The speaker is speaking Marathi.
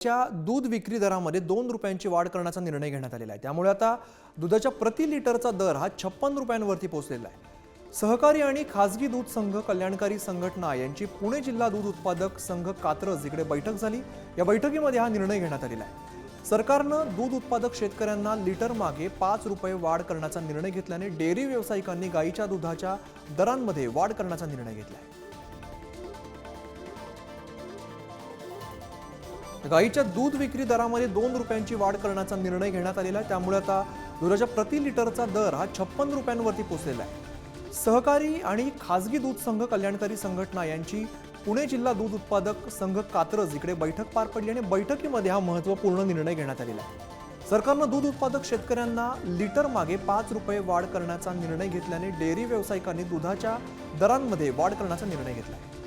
च्या दूध विक्री दरामध्ये दोन रुपयांची वाढ करण्याचा निर्णय घेण्यात आलेला आहे. त्यामुळे आता दुधाच्या प्रति लिटरचा दर हा छप्पन रुपयांवरती पोहोचलेला आहे. सहकारी आणि खासगी दूध संघ कल्याणकारी संघटना यांची पुणे जिल्हा दूध उत्पादक संघ कात्रज इकडे बैठक झाली. या बैठकीमध्ये हा निर्णय घेण्यात आलेला आहे. सरकारनं दूध उत्पादक शेतकऱ्यांना लिटर मागे पाच रुपये वाढ करण्याचा निर्णय घेतल्याने डेअरी व्यावसायिकांनी गाईच्या दुधाच्या दरांमध्ये वाढ करण्याचा निर्णय घेतला आहे. गाईच्या दूध विक्री दरामध्ये दोन रुपयांची वाढ करण्याचा निर्णय घेण्यात आलेला आहे. त्यामुळे आता दुधाच्या प्रति लिटरचा दर हा छप्पन रुपयांवरती पोहोचलेला आहे. सहकारी आणि खाजगी दूध संघ कल्याणकारी संघटना यांची पुणे जिल्हा दूध उत्पादक संघ कात्रज इकडे बैठक पार पडली आणि बैठकीमध्ये हा महत्त्वपूर्ण निर्णय घेण्यात आलेला आहे. सरकारनं दूध उत्पादक शेतकऱ्यांना लिटर मागे पाच रुपये वाढ करण्याचा निर्णय घेतल्याने डेअरी व्यावसायिकांनी दुधाच्या दरांमध्ये वाढ करण्याचा निर्णय घेतला आहे.